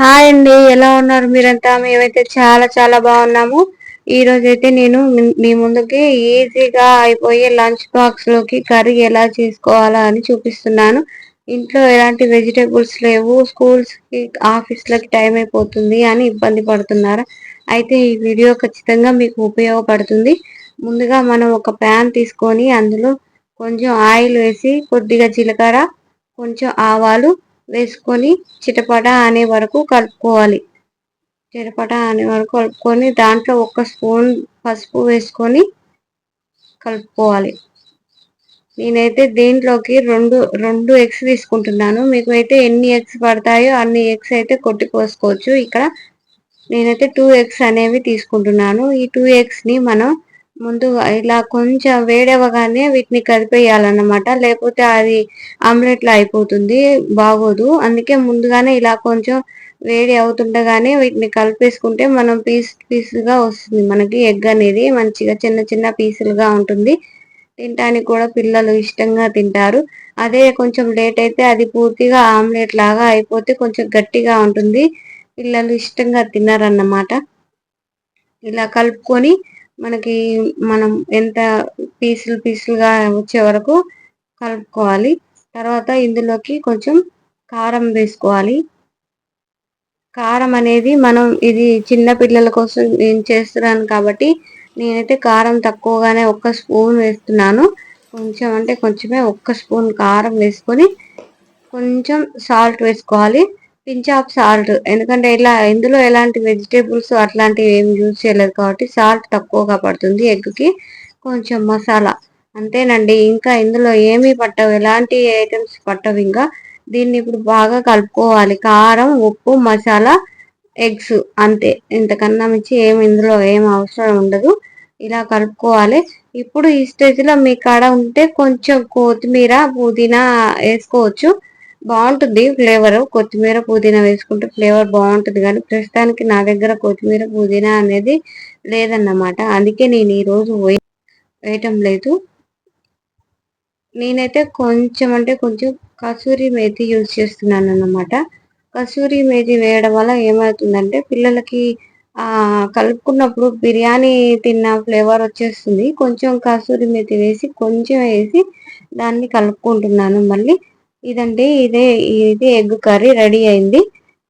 Hi అండి ఎలా ఉన్నారు మీరంతా? మేమైతే చాలా చాలా బాగున్నాము. ఈ రోజైతే నేను మీ ముందుకి ఈజీగా అయిపోయే లంచ్ బాక్స్లోకి కర్రీ ఎలా చేసుకోవాలా అని చూపిస్తున్నాను. ఇంట్లో ఎలాంటి వెజిటేబుల్స్ లేవు స్కూల్స్కి ఆఫీస్ లకి టైం అయిపోతుంది అని ఇబ్బంది పడుతున్నారు? అయితే ఈ వీడియో ఖచ్చితంగా మీకు ఉపయోగపడుతుంది. ముందుగా మనం ఒక ప్యాన్ తీసుకొని అందులో కొంచెం ఆయిల్ వేసి కొద్దిగా జీలకర్ర కొంచెం ఆవాలు వేసుకొని చిటపట అనే వరకు కలుపుకోవాలి. చిటపట అనే వరకు కలుపుకొని దాంట్లో ఒక స్పూన్ పసుపు వేసుకొని కలుపుకోవాలి. నేనైతే దీంట్లోకి రెండు రెండు ఎగ్స్ తీసుకుంటున్నాను. మీకు అయితే ఎన్ని ఎగ్స్ పడతాయో అన్ని ఎగ్స్ అయితే కొట్టి పోసుకోవచ్చు. ఇక్కడ నేనైతే టూ ఎగ్స్ అనేవి తీసుకుంటున్నాను. ఈ టూ ఎగ్స్ని మనం ముందుగా ఇలా కొంచెం వేడవగానే వీటిని కలిపేయాలన్నమాట లేకపోతే అది ఆమ్లెట్ లా అయిపోతుంది బాగోదు. అందుకే ముందుగానే ఇలా కొంచెం వేడి అవుతుండగానే వీటిని కలిపేసుకుంటే మనం పీస్ పీస్గా వస్తుంది. మనకి ఎగ్ అనేది మంచిగా చిన్న చిన్న పీసులుగా ఉంటుంది. తినడానికి కూడా పిల్లలు ఇష్టంగా తింటారు. అదే కొంచెం లేట్ అయితే అది పూర్తిగా ఆమ్లెట్ లాగా అయిపోతే కొంచెం గట్టిగా ఉంటుంది. పిల్లలు ఇష్టంగా తిన్నారన్నమాట ఇలా కలుపుకొని మనకి మనం ఎంత పీసులు పీసులుగా వచ్చే వరకు కలుపుకోవాలి. తర్వాత ఇందులోకి కొంచెం కారం వేసుకోవాలి. కారం అనేది మనం ఇది చిన్న పిల్లల కోసం నేను చేస్తున్నాను కాబట్టి నేనైతే కారం తక్కువగానే ఒక్క స్పూన్ వేస్తున్నాను. కొంచెం అంటే కొంచెమే ఒక్క స్పూన్ కారం వేసుకొని కొంచెం సాల్ట్ వేసుకోవాలి. Pinch of salt. ఎందుకంటే ఇలా ఇందులో ఎలాంటి వెజిటేబుల్స్ అట్లాంటివి ఏమి యూజ్ చేయలేదు కాబట్టి సాల్ట్ తక్కువగా పడుతుంది ఎగ్కి. కొంచెం మసాలా. అంతేనండి. ఇంకా ఇందులో ఏమీ పట్టవు. ఎలాంటి ఐటమ్స్ పట్టవు ఇంకా. దీన్ని ఇప్పుడు బాగా కలుపుకోవాలి. కారం ఉప్పు మసాలా ఎగ్స్ అంతే. ఇంతకన్నా మించి ఏమి ఇందులో ఏం అవసరం ఉండదు. ఇలా కలుపుకోవాలి. ఇప్పుడు ఈ స్టేజ్లో మీ కాడ ఉంటే కొంచెం కొత్తిమీర పుదీనా వేసుకోవచ్చు. బాగుంటుంది ఫ్లేవర్. కొత్తిమీర పుదీనా వేసుకుంటే ఫ్లేవర్ బాగుంటుంది. కానీ ప్రస్తుతానికి నా దగ్గర కొత్తిమీర పుదీనా అనేది లేదన్నమాట. అందుకే నేను ఈరోజు వేయటం లేదు. నేనైతే కొంచెం అంటే కొంచెం కసూరి మేతి యూజ్ చేస్తున్నాను అన్నమాట కసూరి మేతి వేయడం వల్ల ఏమవుతుందంటే పిల్లలకి కలుపుకున్నప్పుడు బిర్యానీ తిన్న ఫ్లేవర్ వచ్చేస్తుంది. కొంచెం కసూరి మేతి వేసి కొంచెం వేసి దాన్ని కలుపుకుంటున్నాను. మళ్ళీ ఇదండి ఇదే ఇది ఎగ్ కర్రీ రెడీ అయింది.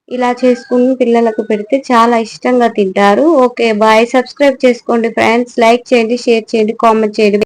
ఇలా చేసుకుని పిల్లలకు పెడితే చాలా ఇష్టంగా తింటారు. Okay bye. సబ్స్క్రైబ్ చేసుకోండి ఫ్రెండ్స్. లైక్ చేయండి షేర్ చేయండి కామెంట్ చేయండి.